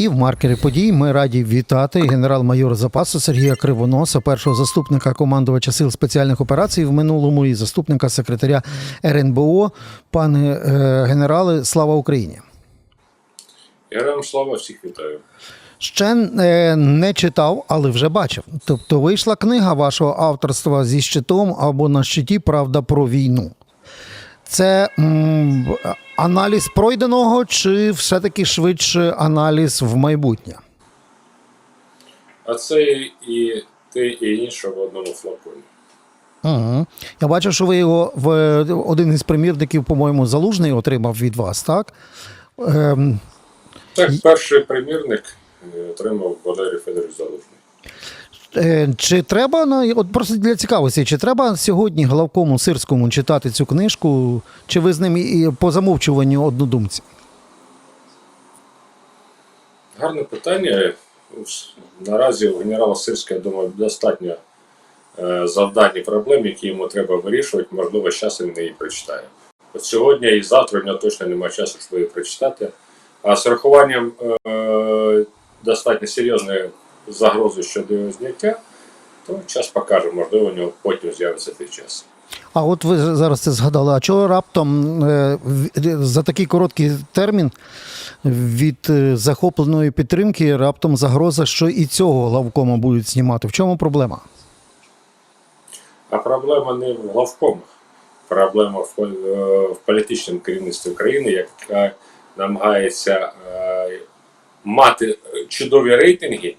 І в маркері подій ми раді вітати генерал-майора запасу Сергія Кривоноса, першого заступника командувача сил спеціальних операцій в минулому і заступника секретаря РНБО. Пане е, генерале, слава Україні! Героям слава всіх вітаю. Ще е, не читав, але вже бачив. Тобто вийшла книга вашого авторства зі щитом або на щиті Правда про війну. Це м, аналіз пройденого, чи все-таки швидше аналіз в майбутнє? А це і те, і інше в одному флаконі. Угу. Я бачу, що ви його в один із примірників, по-моєму, залужний отримав від вас, так? Ем, Так, перший примірник е, отримав Валерій Федорович Залужний. Е, Чи треба на от просто для цікавості, чи треба сьогодні главкому сирському читати цю книжку, чи ви з ним і по замовчуванню однодумці? Гарне питання. Наразі у генерала Сирська, я думаю, достатньо е, завдань і проблем, які йому треба вирішувати. Можливо, з часом він її прочитає. От сьогодні і завтра в нього точно немає часу свої прочитати. А з урахуванням е, достатньо серйозної загрози щодо його зняття, то час покаже, можливо, у нього потім з'явиться цей час. А от ви зараз це згадали. А чого раптом е, за такий короткий термін від е, захопленої підтримки раптом загроза, що і цього главкома будуть знімати? В чому проблема? А проблема не в главкомах. Проблема в, е, в політичному керівництві країни, яка намагається е, мати чудові рейтинги, е,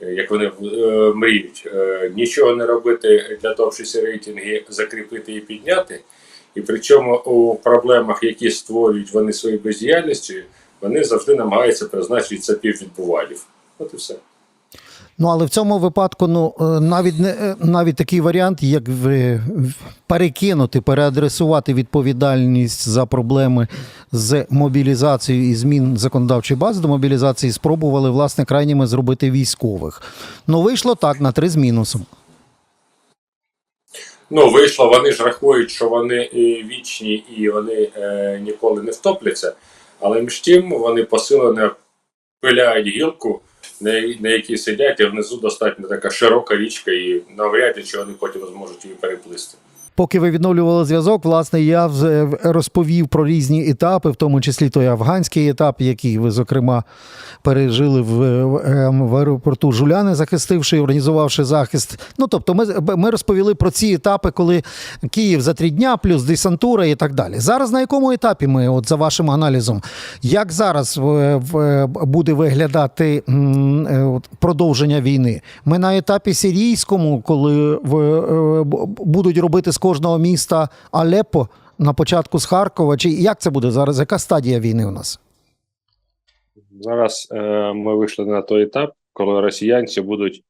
як вони е, мріють, е, нічого не робити для того, щоб ці рейтинги закріпити і підняти. І причому у проблемах, які створюють вони своєю бездіяльністю, вони завжди намагаються призначити це відбувалів. От і все. Ну але в цьому випадку, ну е, навіть не е, навіть такий варіант, як перекинути, переадресувати відповідальність за проблеми з мобілізацією і змін законодавчої бази до мобілізації, спробували власне крайніми зробити військових. Ну вийшло так на три з мінусом. Ну, вийшло, вони ж рахують, що вони і вічні і вони е, ніколи не втопляться. Але між тим вони посилено пиляють гілку, на, якій сидять, і внизу достатньо така широка річка, і навряд чи чи вони потім зможуть її переплисти. Поки ви відновлювали зв'язок, власне, я розповів про різні етапи, в тому числі той афганський етап, який ви, зокрема, пережили в, в, в аеропорту Жуляни, захистивши і організувавши захист. Ну тобто, ми, ми розповіли про ці етапи, коли Київ за три дня, плюс десантура і так далі. Зараз на якому етапі ми, от за вашим аналізом, як зараз в, в, буде виглядати е, продовження війни? Ми на етапі сирійському, коли е, будуть робити з кожного міста Алеппо на початку з Харкова, чи як це буде зараз? Яка стадія війни у нас? Зараз е, ми вийшли на той етап, коли росіянці будуть,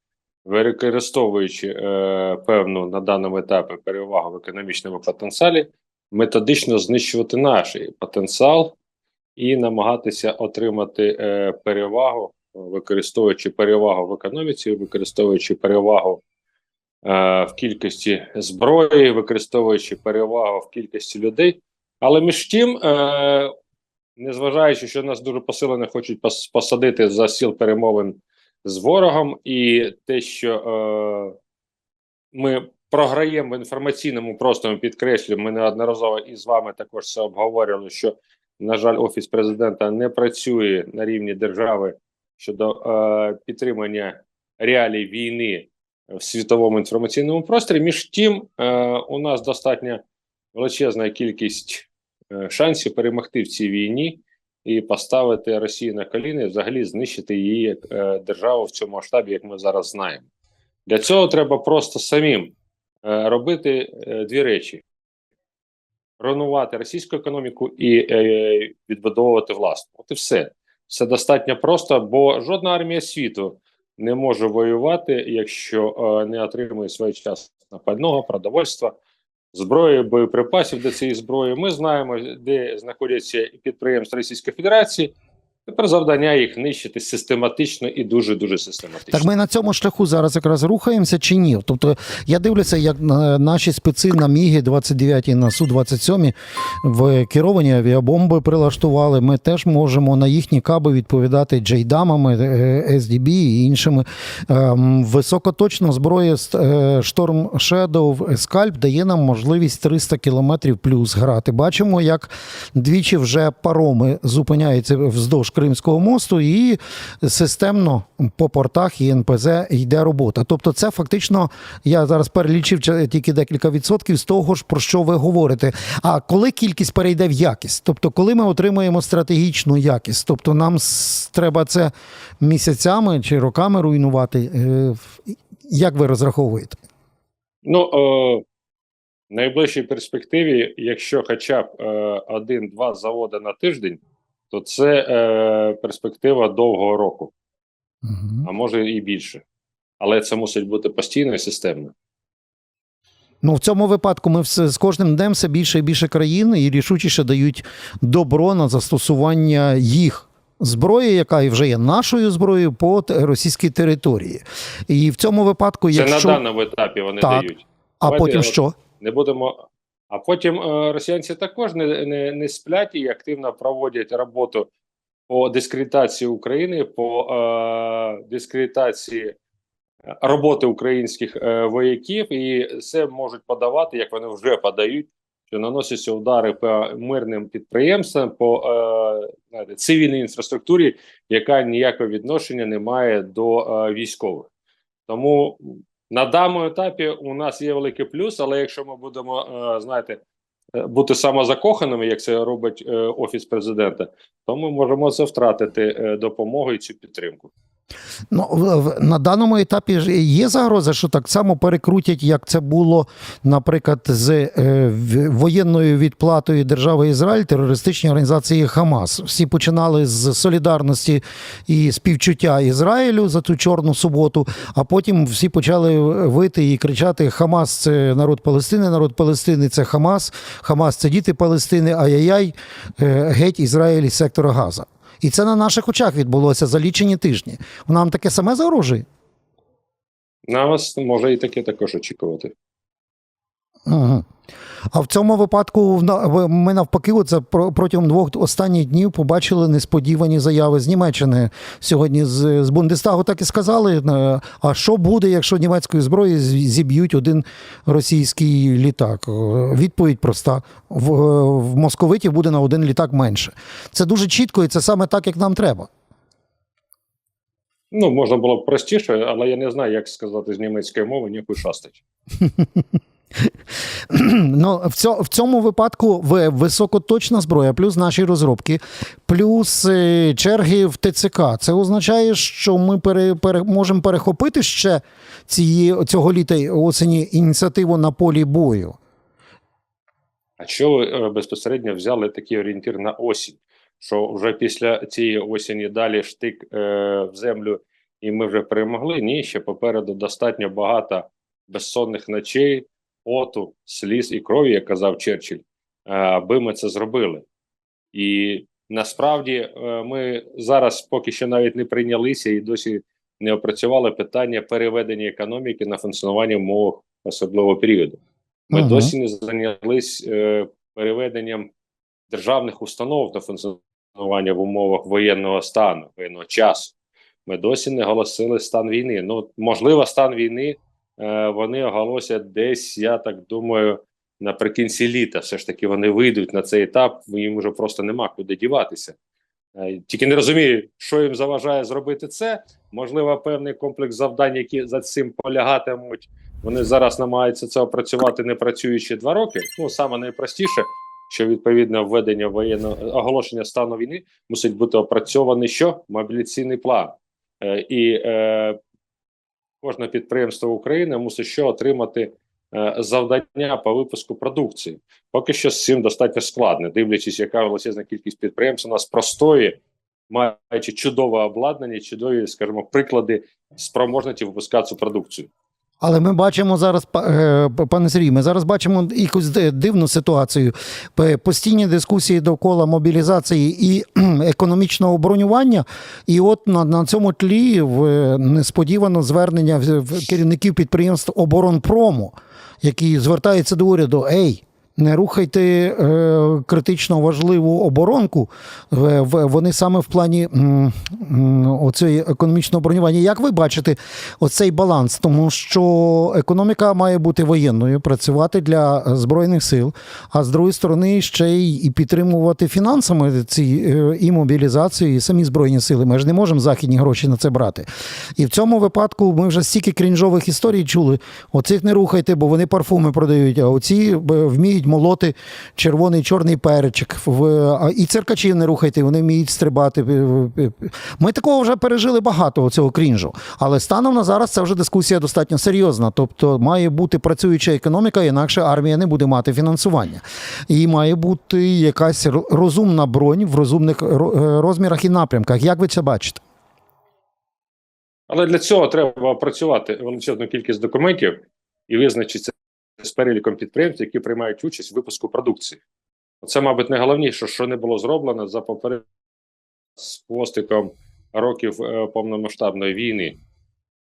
використовуючи е, певну на даному етапі перевагу в економічному потенціалі, методично знищувати наш потенціал і намагатися отримати е, перевагу, використовуючи перевагу в економіці, використовуючи перевагу в кількості зброї, використовуючи перевагу в кількості людей. Але між тим, е, незважаючи, що нас дуже посилено хочуть посадити за стіл перемовин з ворогом, і те, що е, ми програємо в інформаційному просторі, підкреслюю, ми неодноразово і з вами також це обговорювали, що, на жаль, офіс президента не працює на рівні держави щодо е, підтримання реалій війни в світовому інформаційному просторі. Між тим, е, у нас достатньо величезна кількість е, шансів перемогти в цій війні і поставити Росію на коліна, і взагалі знищити її як е, державу в цьому масштабі, як ми зараз знаємо. Для цього треба просто самим робити дві речі: руйнувати російську економіку і відбудовувати власну. От і все. Все достатньо просто, бо жодна армія світу не може воювати, якщо е, не отримує своєчасно пального, продовольства, зброї, боєприпасів до цієї зброї. Ми знаємо, де знаходяться підприємства Російської Федерації. Тепер завдання їх нищити систематично і дуже дуже систематично. Так ми на цьому шляху зараз якраз рухаємося чи ні? Тобто я дивлюся, як е, наші спеці на Мігі 29 і на Су 27 в керовані авіабомби прилаштували. Ми теж можемо на їхні каби відповідати джейдамами, е, SDB і іншими. Ем, Високоточна зброя е, Storm Shadow Scalp дає нам можливість 300 кілометрів плюс грати. Бачимо, як двічі вже пароми зупиняються вздовж Кримського мосту, і системно по портах і НПЗ йде робота. Тобто, це фактично я зараз перелічив тільки декілька відсотків з того ж про що ви говорите. А коли кількість перейде в якість, тобто, коли ми отримаємо стратегічну якість, тобто нам треба це місяцями чи роками руйнувати. Е, Як ви розраховуєте? Ну, е, в найближчій перспективі, якщо хоча б е, один-два заводи на тиждень, то це е, перспектива довгого року, Угу. а може і більше. Але це мусить бути постійно і системно. Ну, в цьому випадку ми все з кожним днем все більше і більше країн і рішучіше дають добро на застосування їх зброї, яка і вже є нашою зброєю по російській території. І в цьому випадку, Це на даному етапі вони Так. дають. а Давайте потім що? Не будемо. А потім е, росіянці також не, не, не сплять і активно проводять роботу по дискредитації України, по е, дискредитації роботи українських е, вояків, і це можуть подавати, як вони вже подають, що наносяться удари по мирним підприємствам, по е, цивільній інфраструктурі, яка ніякого відношення не має до е, військових. Тому на даному етапі у нас є великий плюс, але якщо ми будемо, е, знаєте, е, бути самозакоханими, як це робить е, офіс президента, то ми можемо це втратити допомогу і цю підтримку. Ну, на даному етапі ж є загроза, що так само перекрутять, як це було, наприклад, з е, воєнною відплатою держави Ізраїль терористичній організації Хамас. Всі починали з солідарності і співчуття Ізраїлю за ту чорну суботу, а потім всі почали вити і кричати: Хамас це народ Палестини, народ Палестини це Хамас, Хамас це діти Палестини, ай-яй-яй, е, геть Ізраїль із сектора Газа. І це на наших очах відбулося за лічені тижні. Нам таке саме загрожує. На вас може і таке також очікувати. Угу. А в цьому випадку ми навпаки, оце протягом двох останніх днів побачили несподівані заяви з Німеччини. Сьогодні з, з Бундестагу так і сказали. е, А що буде, якщо німецької зброї зіб'ють один російський літак? Е, Відповідь проста: в, в московитів буде на один літак менше. Це дуже чітко, і це саме так, як нам треба. Ну, можна було б простіше, але я не знаю, як сказати з німецької мови, ніяку шастить. Ну, в, цьо, в цьому випадку високоточна зброя, плюс наші розробки, плюс е, черги в ТЦК. Це означає, що ми пере, пере, можемо перехопити ще цієї, цього літа осені ініціативу на полі бою. А що ви е, безпосередньо взяли такий орієнтир на осінь? Що вже після цієї осені далі штик е, в землю, і ми вже перемогли? Ні, ще попереду достатньо багато безсонних ночей, поту, сліз і крові, як казав Черчилль, е, аби ми це зробили. І насправді е, ми зараз поки що навіть не прийнялися і досі не опрацювали питання переведення економіки на функціонування в умовах особливого періоду. Ми Ага. досі не зайнялись е, переведенням державних установ на функціонування в умовах воєнного стану, воєнного часу. Ми досі не оголосили стан війни. Ну, можливо, стан війни вони оголосять десь, я так думаю, наприкінці літа. Все ж таки вони вийдуть на цей етап, їм вже просто нема куди діватися. Е, Тільки не розумію, що їм заважає зробити це. Можливо, певний комплекс завдань, які за цим полягатимуть. Вони зараз намагаються це опрацювати, не працюючи два роки. Ну саме найпростіше, що відповідно введення воєнного оголошення стану війни мусить бути опрацьований що мобіляційний план, е, і е, кожне підприємство України мусить що отримати е, завдання по випуску продукції. Поки що з цим достатньо складно, дивлячись, яка величезна кількість підприємств у нас простої, маючи чудове обладнання, чудові, скажімо, приклади спроможності випускати цю продукцію. Але ми бачимо зараз, е, пане Сергій, ми зараз бачимо якусь дивну ситуацію. Постійні дискусії довкола мобілізації і економічного бронювання. І от на, на цьому тлі в, е, несподівано звернення керівників підприємств оборонпрому, які звертаються до уряду: Ей, не рухайте е, критично важливу оборонку. В- Вони саме в плані оцеї економічного бронювання. Як ви бачите оцей баланс? Тому що економіка має бути воєнною, працювати для збройних сил, а з другої сторони ще й і підтримувати фінансами ці е, і мобілізацію, і самі збройні сили. Ми ж не можемо західні гроші на це брати. І в цьому випадку ми вже стільки крінжових історій чули. Оцих не рухайте, бо вони парфуми продають, а оці вміють молоти червоний чорний перчик. В, і циркачів не рухайте, вони вміють стрибати. Ми такого вже пережили багато цього крінжу. Але станом на зараз це вже дискусія достатньо серйозна. Тобто має бути працююча економіка, інакше армія не буде мати фінансування. І має бути якась розумна бронь в розумних е, розмірах і напрямках. Як ви це бачите? Але для цього треба опрацювати величезну кількість документів і визначитися з переліком підприємств, які приймають участь у випуску продукції. Це, мабуть, найголовніше, що не було зроблено за попереднім з хвостиком років е, повномасштабної війни.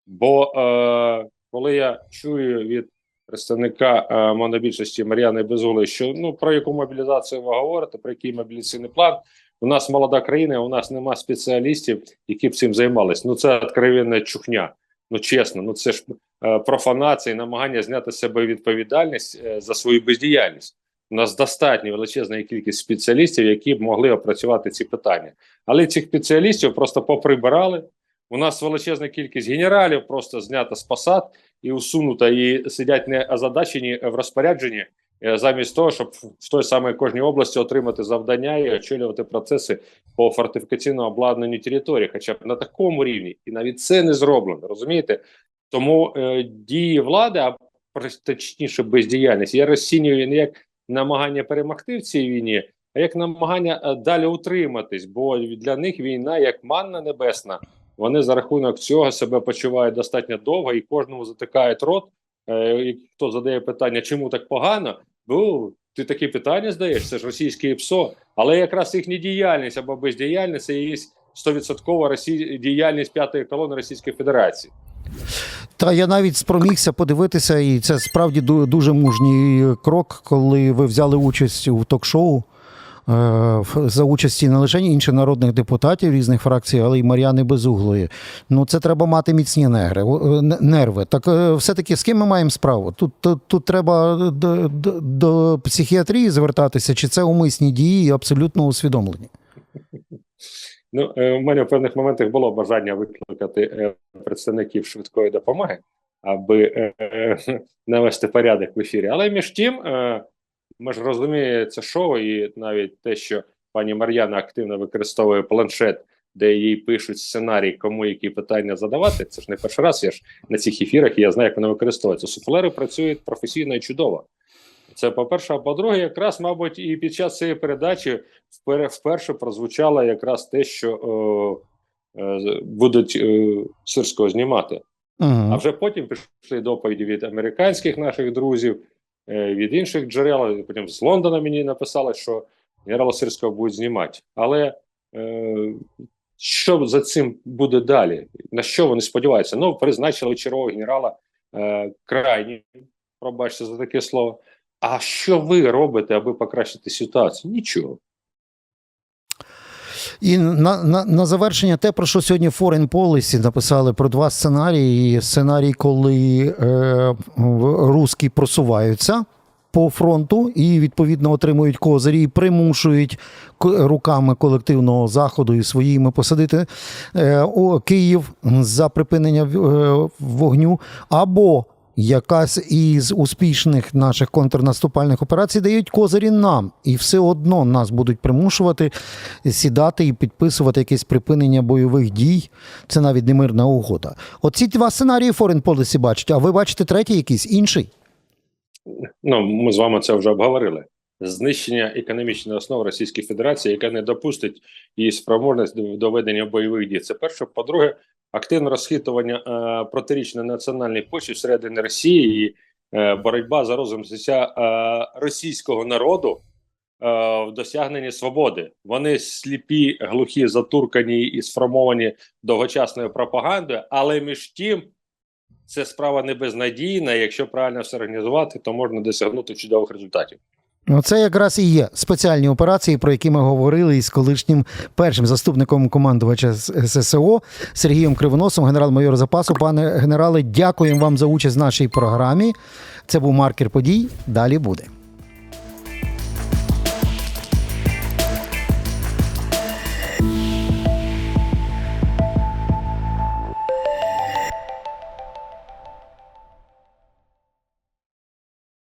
Бо е, коли я чую від представника е, монобільшості Мар'яни Безули, що ну про яку мобілізацію ви говорите, про який мобілізаційний план, у нас молода країна, у нас нема спеціалістів, які б цим займались. Ну це откровенна чухня. Ну чесно, ну це ж е, профанація і намагання зняти з себе відповідальність е, за свою бездіяльність. У нас достатньо величезна кількість спеціалістів, які б могли опрацювати ці питання. Але цих спеціалістів просто поприбирали. У нас величезна кількість генералів просто знята з посад і усунута, і сидять не озадачені в розпорядженні, замість того, щоб в той самій кожній області отримати завдання і очолювати процеси по фортифікаційному обладнанню території, хоча б на такому рівні, і навіть це не зроблено, розумієте? Тому е, дії влади, а точніше бездіяльність, я розцінюю не як намагання перемогти в цій війні, а як намагання е, далі утриматись, бо для них війна як манна небесна. Вони за рахунок цього себе почувають достатньо довго і кожному затикають рот. Е, хто задає питання, чому так погано? Ну, ти такі питання здаєш, це ж російське ПСО. Але якраз їхня діяльність або бездіяльність це є 100% діяльність п'ятої колони Російської Федерації. Та я навіть спромігся подивитися, і це справді дуже мужній крок, коли ви взяли участь у ток-шоу. Е, За участі не лише інших народних депутатів різних фракцій, але й Мар'яни Безуглої. Ну це треба мати міцні е, не- нерви. Так е, все-таки з ким ми маємо справу? Тут, тут, тут треба до, до, до психіатрії звертатися, чи це умисні дії і абсолютно усвідомлені? Ну, у мене в певних моментах було бажання викликати представників швидкої допомоги, аби навести порядок в ефірі. Але між тим, ми ж розуміємо це шоу, і навіть те, що пані Мар'яна активно використовує планшет, де їй пишуть сценарій, кому які питання задавати. Це ж не перший раз. Я ж на цих ефірах і я знаю, як воно використовується. Суфлери працюють професійно і чудово. Це по-перше, а по-друге, якраз, мабуть, і під час цієї передачі впер- вперше прозвучало якраз те, що е, е, будуть е, Сирського знімати. Угу. А вже потім пішли доповіді від американських наших друзів, від інших джерел. Потім з Лондона мені написали, що генерала Сирського будуть знімати. Але е, що за цим буде далі? На що вони сподіваються? Ну, призначили чергового генерала е, крайнім, пробачте за таке слово. А що ви робите, аби покращити ситуацію? Нічого. І на, на, на завершення те, про що сьогодні Foreign Policy написали про два сценарії. Сценарій, коли е, русські просуваються по фронту і відповідно отримують козирі і примушують руками колективного заходу і своїми посадити е, Київ за припинення е, вогню, або якась із успішних наших контрнаступальних операцій дають козирі нам, і все одно нас будуть примушувати сідати і підписувати якесь припинення бойових дій. Це навіть не мирна угода. Оці два сценарії Foreign Policy бачать, а ви бачите третій якийсь інший? Ну, ми з вами це вже обговорили. Знищення економічної основи Російської Федерації, яка не допустить її спроможність до, до ведення бойових дій. Це перше. По-друге, активне розхитування е, протирічної національної почви всередині Росії і е, боротьба за розум е, російського народу в досягненні свободи. Вони сліпі, глухі, затуркані і сформовані довгочасною пропагандою, але між тим це справа не безнадійна. Якщо правильно все організувати, то можна досягнути чудових результатів. Ну, це якраз і є спеціальні операції, про які ми говорили із колишнім першим заступником командувача ССО Сергієм Кривоносом, генерал-майор запасу. Пане генерале, дякуємо вам за участь в нашій програмі. Це був маркер подій. Далі буде.